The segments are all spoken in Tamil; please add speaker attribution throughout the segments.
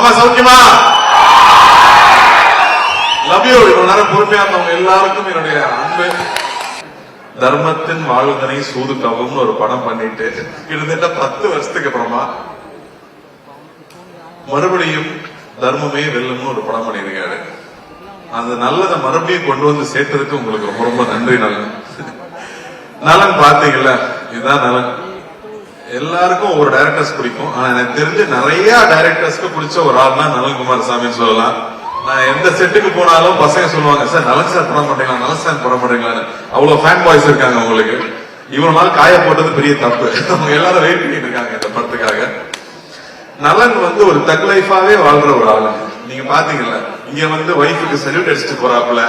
Speaker 1: மாமா சௌக்கியமா? லவ் யூ இவ்வளவு நேரம் பொறுமையா இருந்தவங்க எல்லாருக்கும் என்னுடைய அன்பு. தர்மத்தின் வாழ்வதனை சூது ஒரு படம் பண்ணிட்டு கிட்டத்தட்ட பத்து வருஷத்துக்கு அப்புறமா மறுபடியும் தர்மமே வெல்லும்னு ஒரு படம் பண்ணியிருக்காரு. அந்த நல்லதை மறுபடியும் கொண்டு வந்து சேர்த்ததுக்கு உங்களுக்கு ரொம்ப ரொம்ப நன்றி நலன். நலன் பாத்தீங்கல்ல இதுதான் நலன். எல்லாருக்கும் ஒவ்வொரு டைரக்டர்ஸ் பிடிக்கும். ஆனா எனக்கு தெரிஞ்சு நிறைய டைரக்டர்ஸ்க்கு பிடிச்ச ஒரு ஆள் தான் நலன்குமார் சாமின்னு சொல்லலாம். நான் எந்த செட்டுக்கு போனாலும் பசங்க சொல்லுவாங்க சார் நலன் சார் படம் மாட்டீங்களா நலன் சார் படம் மாட்டீங்களான்னு அவ்வளவு ஃபேன் பாய்ஸ் இருக்காங்க உங்களுக்கு இவ்வளவு நாள் காய போட்டது பெரிய தப்பு. அவங்க எல்லாரும் வெயிட் பண்ணிட்டு இருக்காங்க இந்த படத்துக்காக. நலன் வந்து ஒரு தக் லைஃபாவே வாழ்ற ஒரு ஆளு. நீங்க பாத்தீங்கல்ல இங்க வந்து ஒய்ஃபுக்கு சல்யூட் அடிச்சுட்டு போறாப்புல.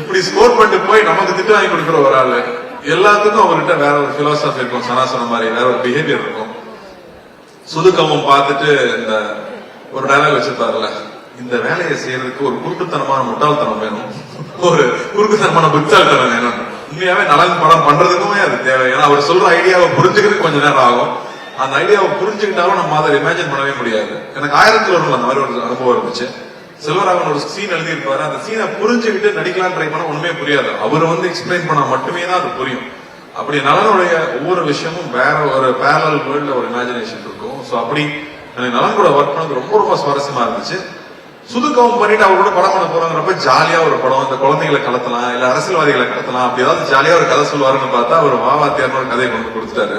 Speaker 1: இப்படி ஸ்கோர் பண்ணிட்டு போய் நமக்கு திட்டு வாங்கி கொடுக்குற ஒரு ஆளு. எல்லாத்துக்கும் அவர்கிட்ட வேற ஒரு பிலாசபி இருக்கும். சனா சொன்ன மாதிரி வேற ஒரு பிஹேவியர் இருக்கும். சுதுக்கமும் பார்த்துட்டு இந்த ஒரு டைலாக் வச்சிருப்பாருல்ல. இந்த வேலையை செய்யறதுக்கு ஒரு குருட்டுத்தனமான முட்டாள்தனம் வேணும். ஒரு குறுக்குத்தனமான புத்தாள்தனம் வேணும். உண்மையாவே நலன் படம் பண்றதுக்குமே அது தேவை. ஏன்னா அவர் சொல்ற ஐடியாவை புரிஞ்சுக்கிறதுக்கு கொஞ்ச நேரம் ஆகும். அந்த ஐடியாவை புரிஞ்சுக்கிட்டாலும் நம்ம அதை இமேஜின் பண்ணவே முடியாது. எனக்கு ஆயிரத்தி ஒண்ணு அந்த மாதிரி ஒரு அனுபவம் இருந்துச்சு. செல்வராகவன் ஒரு சீன் எழுதியிருப்பாரு. அந்த சீனை புரிஞ்சுக்கிட்டு நடிக்கலாம் ட்ரை பண்ண ஒண்ணுமே புரியாது. அவர் வந்து எக்ஸ்பிளைன் பண்ணா மட்டுமே தான் அது புரியும். அப்படி நலனுடைய ஒவ்வொரு விஷயமும் வேற ஒரு பேரல் வேர்ல்ட்ல ஒரு இமேஜினேஷன் இருக்கும். சோ அப்படி எனக்கு நலன் கூட ஒர்க் பண்ணது ரொம்ப ரொம்ப சுவாரஸ்யமா இருந்துச்சு. சுதுக்கவும் பண்ணிட்டு அவரோட படம் பண்ண போறாங்கிறப்ப ஜாலியா ஒரு படம் இந்த குழந்தைகளை கலத்தலாம் இல்ல அரசியல்வாதிகளை கலத்தலாம் அப்படி ஏதாவது ஜாலியா ஒரு கதை சொல்லுவாருன்னு பார்த்தா அவர் வாவாத்தியார்னு ஒரு கதையை கொண்டு கொடுத்துட்டாரு.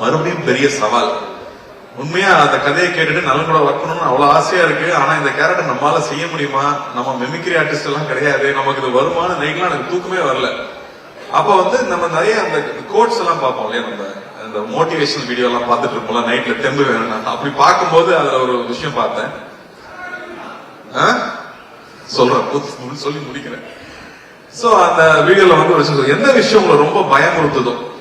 Speaker 1: மறுபடியும் பெரிய சவால். உண்மையா அந்த கதையை கேட்டுட்டு நல்ல கூட ஒர்க் பண்ணணும்னு அவ்வளவு ஆசையா இருக்கு. ஆனா இந்த கேரக்டர் நம்மளால செய்ய முடியுமா? நம்ம மெமிக்ரி ஆர்டிஸ்ட் எல்லாம் கிடையாது. நமக்கு இது வருமான நைட்லாம் எனக்கு தூக்கமே வரல. அப்ப வந்து நம்ம நிறைய அந்த கோட்ஸ் எல்லாம் பார்ப்போம் இல்லையா? நம்ம அந்த மோட்டிவேஷனல் வீடியோ எல்லாம் பார்த்துட்டு இருப்போம்ல நைட்ல தெம்பு வேணும்னா அப்படி பார்க்கும்போது அதுல ஒரு விஷயம் பார்த்தேன். ஆ? சொல்றேன். சொல்லி முடிக்கிறேன். சோ அந்த வீடியோல வந்து ஒரு விஷயம் எந்த விஷயம் உங்களை ரொம்ப பயமுறுத்துதோ?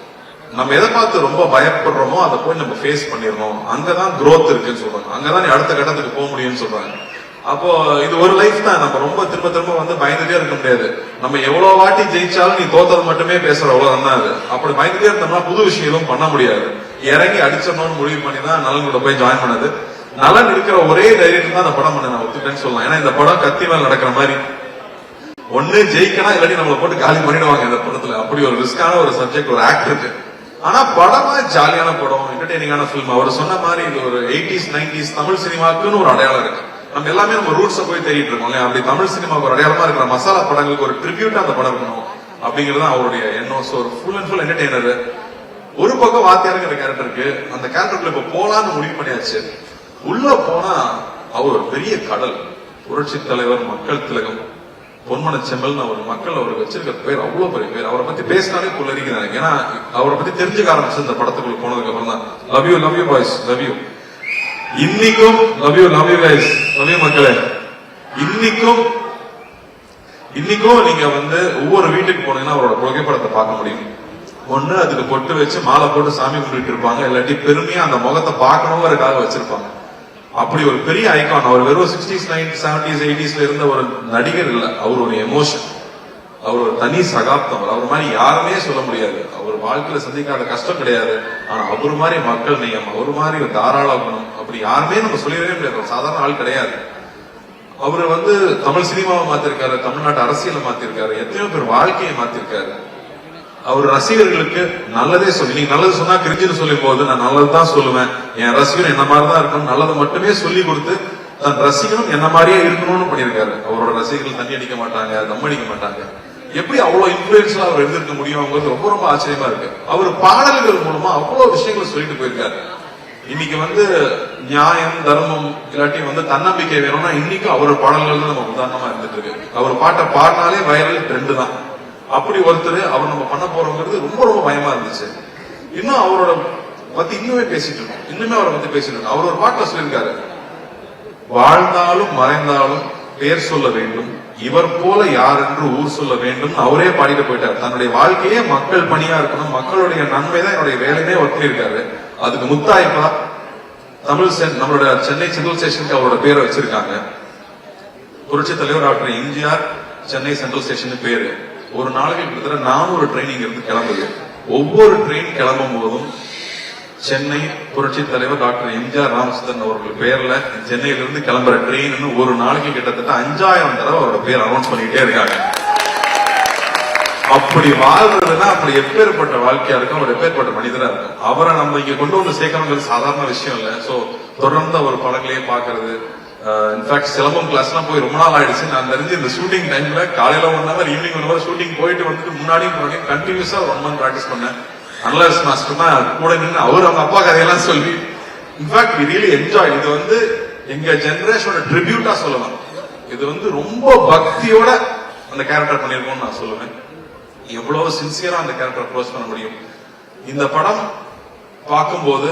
Speaker 1: நம்ம எதை பார்த்து ரொம்ப பயப்படுறோமோ அதை போய் நம்ம ஃபேஸ் பண்ணிடணும். அங்கதான் குரோத் இருக்குன்னு சொல்றாங்க. அங்கதான் நீ அடுத்த கட்டத்துக்கு போக முடியும்னு சொல்றாங்க. அப்போ இது ஒரு லைஃப் தான். நம்ம ரொம்ப திரும்ப திரும்ப வந்து பயந்துட்டே இருக்க முடியாது. நம்ம எவ்வளவு வாட்டி ஜெயிச்சாலும் நீ தோத்தது மட்டுமே பேசுற அவ்வளவு தான் அது. அப்படி பயந்துட்டே இருந்தோம்னா புது விஷயம் எதுவும் பண்ண முடியாது. இறங்கி அடிச்சிடணும்னு முடிவு பண்ணி தான் நலன் கூட போய் ஜாயின் பண்ணது. நலன் இருக்கிற ஒரே தைரியம் தான் அந்த படம் பண்ண நான் ஒத்துட்டேன்னு சொல்லலாம். ஏன்னா இந்த படம் கத்தி மேல நடக்கிற மாதிரி. ஒண்ணு ஜெயிக்கணும் இல்லாட்டி நம்மளை போட்டு காலி பண்ணிடுவாங்க இந்த படத்துல. அப்படி ஒரு ரிஸ்கான ஒரு சப்ஜெக்ட் ஒரு ஆக்டருக்கு ஆனா படமா ஜாலியான படம் என்டர்டெய்னிங்கான ஃபிலிம் அவர் சொன்ன மாதிரி இது ஒரு எயிட்டிஸ் நைன்டிஸ் தமிழ் சினிமாக்குன்னு ஒரு அடையாளம் இருக்கு. நம்ம எல்லாமே நம்ம ரூட்ஸ போய் தேடிட்டு இருக்கோம் இல்லையா? அப்படி தமிழ் சினிமாவுக்கு ஒரு அடையாளமா இருக்கிற மசாலா படங்களுக்கு ஒரு ட்ரிபியூட் அந்த படம் இருக்கணும் அப்படிங்கிறது தான் அவருடைய எண்ணம். ஸோ ஒரு ஃபுல் அண்ட் ஃபுல் என்டர்டெய்னர் ஒரு பக்கம் வாத்தியாருங்கிற கேரக்டர் இருக்கு. அந்த கேரக்டருக்குள்ள இப்ப போலான்னு முடிவு பண்ணியாச்சு. உள்ள போனா அவர் ஒரு பெரிய கடல். புரட்சி தலைவர் மக்கள் திலகம். பொன்மன செம்மல்னு அவர் மக்கள் அவருக்கு வச்சிருக்க பேர் அவ்வளவு பெரிய பேர். அவரை பத்தி பேசினாலே புல்லரிக்கிறாங்க ஏன்னா அவரை பத்தி தெரிஞ்சுக்க ஆரம்பிச்சு இந்த படத்துக்குள்ள போனதுக்கு அப்புறம் தான். Love you love you boys love you இன்னைக்கும் love you love you boys love you மக்களே. இன்னைக்கும் இன்னைக்கும் நீங்க வந்து ஒவ்வொரு வீட்டுக்கு போனீங்கன்னா அவரோட புகைப்படத்தை பார்க்க முடியும். ஒண்ணு அதுக்கு பொட்டு வச்சு மாலை போட்டு சாமி கும்பிட்டு இருப்பாங்க. இல்லாட்டி பெருமையா அந்த முகத்தை பார்க்கணுங்கிறதுக்காக வச்சிருப்பாங்க. அப்படி ஒரு பெரிய ஐகான் அவர் வெறும் சிக்ஸ்டிஸ் நைன் செவன்டிஸ் எயிட்டிஸ்ல இருந்த ஒரு நடிகர் இல்லை அவர் ஒரு எமோஷன் அவர் ஒரு தனி சகாப்தம் அவர் மாதிரி யாருமே சொல்ல முடியாது. அவர் வாழ்க்கையில சந்திக்காத கஷ்டம் கிடையாது. ஆனா அவர் மாதிரி மக்கள் நேயம் அவர் மாதிரி ஒரு தாராள குணம் அப்படி யாருமே நம்ம சொல்லிடவே முடியாது. சாதாரண ஆள் கிடையாது. அவர் வந்து தமிழ் சினிமாவை மாத்திருக்காரு தமிழ்நாட்டு அரசியலை மாத்திருக்காரு எத்தனையோ பேர் வாழ்க்கையை மாத்திருக்காரு. அவர் ரசிகர்களுக்கு நல்லதே சொல்லி நீங்க நல்லது சொன்னா கிரிஞ்சுன்னு சொல்லும் போது நான் நல்லதுதான் சொல்லுவேன். என் ரசிகன் என்ன மாதிரி தான் இருக்கணும் நல்லதை மட்டுமே சொல்லி கொடுத்து தன் ரசிகனும் என்ன மாதிரியே இருக்கணும்னு பண்ணியிருக்காரு. அவரோட ரசிகர்கள் தண்ணி அடிக்க மாட்டாங்க தம் அடிக்க மாட்டாங்க. எப்படி அவ்வளவு இன்ஃபுளுன்ஸ்ல அவர் எழுதிருக்க முடியுங்கிறது ரொம்ப ரொம்ப ஆச்சரியமா இருக்கு. அவர் பாடல்கள் மூலமா அவ்வளவு விஷயங்களை சொல்லிட்டு போயிருக்காரு. இன்னைக்கு வந்து நியாயம் தர்மம் இல்லாட்டி வந்து தன்னம்பிக்கை வேணும்னா இன்னைக்கு அவர் பாடல்கள் தான் நம்ம உதாரணமா இருந்துட்டு இருக்கு. அவர் பாட்டை பாடினாலே வைரல் ட்ரெண்டு தான். அப்படி ஒருத்தர் அவர் நம்ம பண்ண போறோங்கிறது ரொம்ப ரொம்ப பயமா இருந்துச்சு. இன்னும் அவரோட பத்தி இன்னுமே பேசிட்டு இருக்கோம். இன்னுமே அவரை பத்தி பேசிட்டு இருக்கோம். அவர் ஒரு பாட்டில் சொல்லியிருக்காரு. வாழ்ந்தாலும் மறைந்தாலும் பேர் சொல்ல வேண்டும். இவர் போல யார் என்று ஊர் சொல்ல வேண்டும். அவரே பாடிட்டு போயிட்டார். தன்னுடைய வாழ்க்கையே மக்கள் பணியா இருக்கணும். மக்களுடைய நன்மை தான் என்னுடைய வேலையே ஒட்டி இருக்காரு அதுக்கு முத்தாய்ப்பா தமிழ் சென் நம்மளோட சென்னை சென்ட்ரல் ஸ்டேஷனுக்கு அவரோட பேரை வச்சிருக்காங்க. புரட்சி தலைவர் doctor MGR Chennai central station பேரு. ஒரு நாளைக்கு கிட்டத்தட்ட நானூறு ட்ரெயின் இங்க இருந்து கிளம்புது. ஒவ்வொரு ட்ரெயின் கிளம்பும் போதும் சென்னை புரட்சி தலைவர் டாக்டர் எம்ஜிஆர் ராமச்சந்திரன் அவர்கள் பேர்ல சென்னையிலிருந்து கிளம்புற ட்ரெயின் ஒரு நாளைக்கு கிட்டத்தட்ட அஞ்சாயிரம் தடவை அவரோட பேர் அனௌன்ஸ் பண்ணிட்டே இருக்காங்க. அப்படி வாழ்றதுன்னா அப்படி எப்பேற்பட்ட வாழ்க்கையா இருக்கும் அவர் எப்பேற்பட்ட மனிதரா இருக்கும். அவரை நம்ம இங்க கொண்டு வந்து சேர்க்கணுங்கிறது சாதாரண விஷயம் இல்ல. சோ தொடர்ந்து அவர் படங்களையே பாக்குறது Uh, இன்ஃபேக்ட் சிலம்பம் கிளாஸ்லாம் போய் ரொம்ப நாள் ஆயிடுச்சு. நான் தெரிஞ்சு இந்த ஷூட்டிங் டைம்ல காலையில one hour evening one hour shooting போயிட்டு வந்துட்டு முன்னாடியும் முன்னாடியும் கண்டினியூஸா ஒன் மந்த் ப்ராக்டிஸ் பண்ணேன். அனலர்ஸ் மாஸ்டர் தான் கூட நின்று அவர் அவங்க அப்பா கதையெல்லாம் சொல்லி. இன்ஃபேக்ட் வி ரியலி என்ஜாய் இது வந்து எங்க ஜெனரேஷனோட ட்ரிபியூட்டா சொல்லலாம். இது வந்து ரொம்ப பக்தியோட அந்த கேரக்டர் பண்ணிருக்கோம்னு நான் சொல்லுவேன். எவ்வளவு சின்சியரா அந்த கேரக்டர் க்ளோஸ் பண்ண முடியும். இந்த படம் பார்க்கும்போது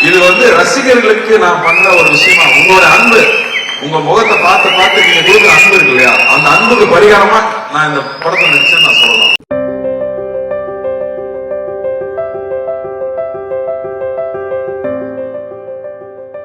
Speaker 1: இது வந்து ரசிகர்களுக்கு நான் பண்ற ஒரு விஷயமா உங்களோட அன்பு. உங்க முகத்தை பார்த்து பார்த்து நீங்க கொடுக்குற அன்பு இருக்கு இல்லையா? அந்த அன்புக்கு பரிகாரமா நான் இந்த படத்தை நினைச்சேன்னு நான் சொல்லலாம்.